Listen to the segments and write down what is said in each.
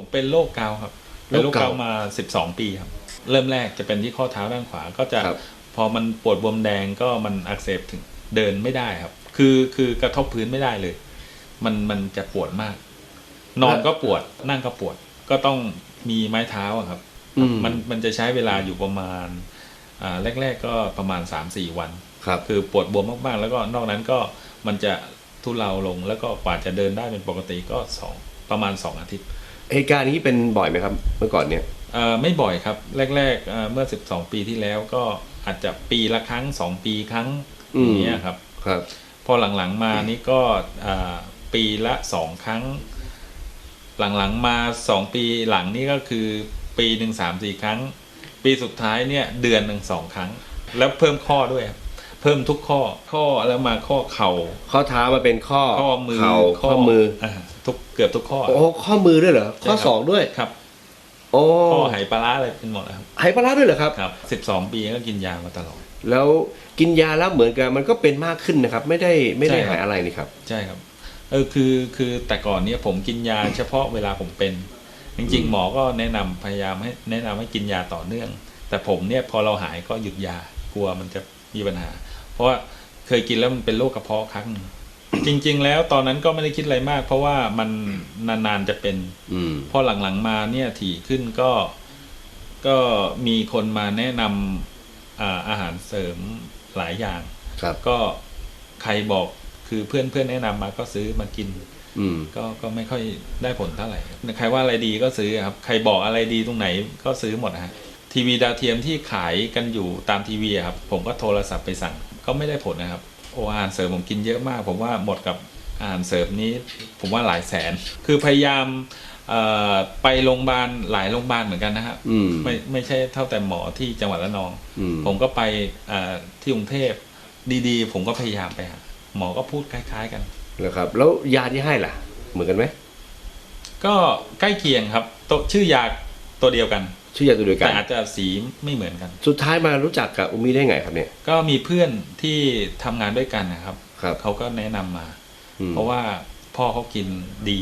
ผมเป็นโรคเกาต์ครับเป็นโรคโรคเกาเกาต์ต์มา12ปีครับ เริ่มแรกจะเป็นที่ข้อเท้าด้านขวาก็จะครับพอมันปวดบวมแดงก็มันอักเสบถึงเดินไม่ได้ครับ คือคือกระทบพื้นไม่ได้เลย มันมันจะปวดมาก นอนก็ปวดนั่งก็ปวด ก็ต้องมีไม้เท้าอะครับอืมมันมันจะใช้เวลาอยู่ประมาณอ่าแรก ๆ ก็ประมาณ3-4วันครับ คือปวดบวมมากๆ แล้วก็นอกนั้นก็มันจะทุเลาลงแล้วก็กว่าจะเดินได้เป็นปกติก็สอง ประมาณ 2 อาทิตย์เหตุการณ์นี้เป็นบ่อยไหมครับ เมื่อก่อนเนี่ยเอ่อไม่บ่อยครับ แรกๆเอ่อเมื่อ 12 ปีที่แล้วก็อาจจะปีละครั้ง 2 ปีครั้งอืมอย่างเงี้ยครับครับ พอหลังๆมานี่ก็อ่าปีละสองครั้ง หลังๆมาสองปีหลังนี่ก็คือปีหนึ่งสามสี่ครั้ง ปีสุดท้ายเนี่ยเดือนหนึ่งสองครั้ง แล้วเพิ่มข้อด้วยครับ เพิ่มทุกข้อข้อแล้วมาข้อเข่า ข้อเท้ามาเป็นข้อข้อมือเข่าข้อมือาทุกเกือบทุกข้อโอ้ข้อมือด้วยเหรอข้อใช่ครับศอกด้วยครับโอ้ข้อไหปลาร้าอะไรเป็นหมดนะครับไหปลาร้าด้วยเหรอครับครับสิบสองปีก็กินยามาตลอด แล้วกินยาแล้วเหมือนกันมันก็เป็นมากขึ้นนะครับ ไม่ได้ไม่ได้ใช่ครับหายอะไรนี่ครับ ใช่ครับเออคือคือแต่ก่อนเนี่ยผมกินยาเฉพาะเวลาผมเป็น จริงๆ หมอก็แนะนำพยายามให้แนะนำให้กินยาต่อเนื่อง แต่ผมเนี่ยพอเราหายก็หยุดยา กลัวมันจะมีปัญหา เพราะว่าเคยกินแล้วมันเป็นโรคกระเพาะครั้งหนึ่งจริง ๆ แล้วตอนนั้นก็ไม่ได้คิดอะไรมาก เพราะว่ามันนานๆจะเป็นอืมพอหลังๆมาเนี่ยถี่ขึ้นก็ก็มีคนมาแนะนำอาอาหารเสริมหลายอย่างครับก็ใครบอกคือเพื่อนเพื่อนแนะนำมาก็ซื้อมากินอืมก็ก็ไม่ค่อยได้ผลเท่าไหร่ครับใครว่าอะไรดีก็ซื้อครับ ใครบอกอะไรดีตรงไหนก็ซื้อหมดนะฮะ ทีวีดาวเทียมที่ขายกันอยู่ตามทีวีอะครับ ผมก็โทรศัพท์ไปสั่งก็ไม่ได้ผลนะครับ โออาหารเสริมผมกินเยอะมาก ผมว่าหมดกับอาหารเสริมนี้ผมว่าหลายแสน คือพยายามเอ่อไปโรงพยาบาลหลายโรงพยาบาลเหมือนกันนะฮะอืมไม่ไม่ใช่เท่าแต่หมอที่จังหวัดระนองอืมผมก็ไปเอ่อที่กรุงเทพดีๆ ผมก็พยายามไปหาหมอก็พูดคล้าย ๆ กันแล้วครับ แล้วยาที่ให้ล่ะ เหมือนกันไหมก็ใกล้เคียงครับตัวชื่อยาตัวเดียวกัน ชื่อยาตัวเดียวกัแต่นอาจจะสีไม่เหมือนกัน สุดท้ายมารู้จักกับอุมิได้ไงครับเนี่ย ก็มีเพื่อนที่ทำงานด้วยกันนะครับครับเขาก็แนะนำมาอืมเพราะว่าพ่อเขากินดี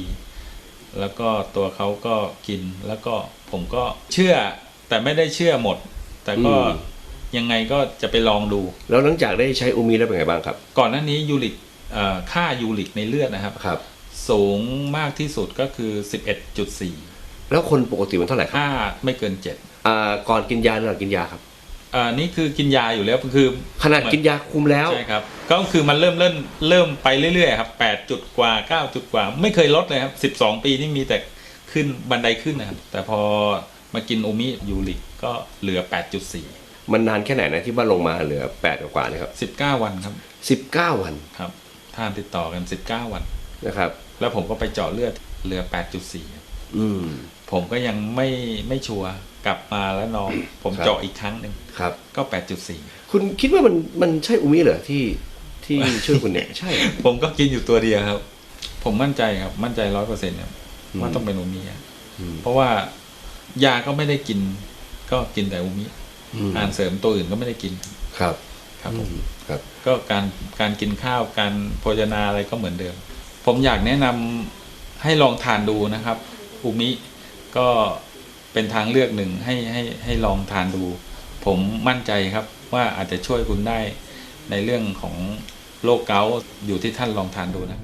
แล้วก็ตัวเขาก็กินแล้วก็ผมก็เชื่อ แต่ไม่ได้เชื่อหมด แต่ก็ยังไงก็จะไปลองดู แล้วหลังจากได้ใช้อุมิแล้วเป็นไงบ้างครับ ก่อนหน้านี้ยูริกเอ่อค่ายูริกในเลือดนะครับครับสูงมากที่สุดก็คือ 11.4 แล้วคนปกติมันเท่าไหร่ครับค่าไม่เกิน7อ่าก่อนกินยาหรือหลังกินยาครับอ่านี่คือกินยาอยู่แล้วคือขนาดกินยาคุมแล้วใช่ครับก็คือมันเริ่มเริ่มเริ่มไปเรื่อยๆครับ8จุดกว่า9จุดกว่า ไม่เคยลดเลยครับ12ปีนี่มีแต่ขึ้นบันไดขึ้นนะครับแต่พอมากินโอมิยูริกก็เหลือ8.4มันนานแค่ไหนนะที่ว่าลงมาเหลือแปดกว่าๆนะครับ19วันครับสิบเก้าวันครับทานติดต่อกัน19วันนะครับ แล้วผมก็ไปเจาะเลือดเหลือ8.4ครับอืม ผมก็ยังไม่ไม่ชัวร์กลับมาแล้วน้อง ผมครับเจาะอีกครั้งหนึ่งครับ ก็8.4คุณคิดว่ามันมันใช่อุมิเหรอที่ที่ช่วยคุณเนี่ยใช่เหรอผมก็กินอยู่ตัวเดียวครับ ผมมั่นใจครับ มั่นใจร้อยเปอร์เซ็นต์ครับอืมว่าต้องเป็นอูมิอะอืมเพราะว่ายาก็ไม่ได้กิน ก็กินแต่อูมิอืมอาหารเสริมตัวอื่นก็ไม่ได้กินครับ ครับผมครับก็การการกินข้าวการโภชนาอะไรก็เหมือนเดิม ผมอยากแนะนำให้ลองทานดูนะครับอูมิ ก็เป็นทางเลือกหนึ่งให้ให้ให้ลองทานดู ผมมั่นใจครับว่าอาจจะช่วยคุณได้ในเรื่องของโรคเกาต์อยู่ที่ท่านลองทานดูนะ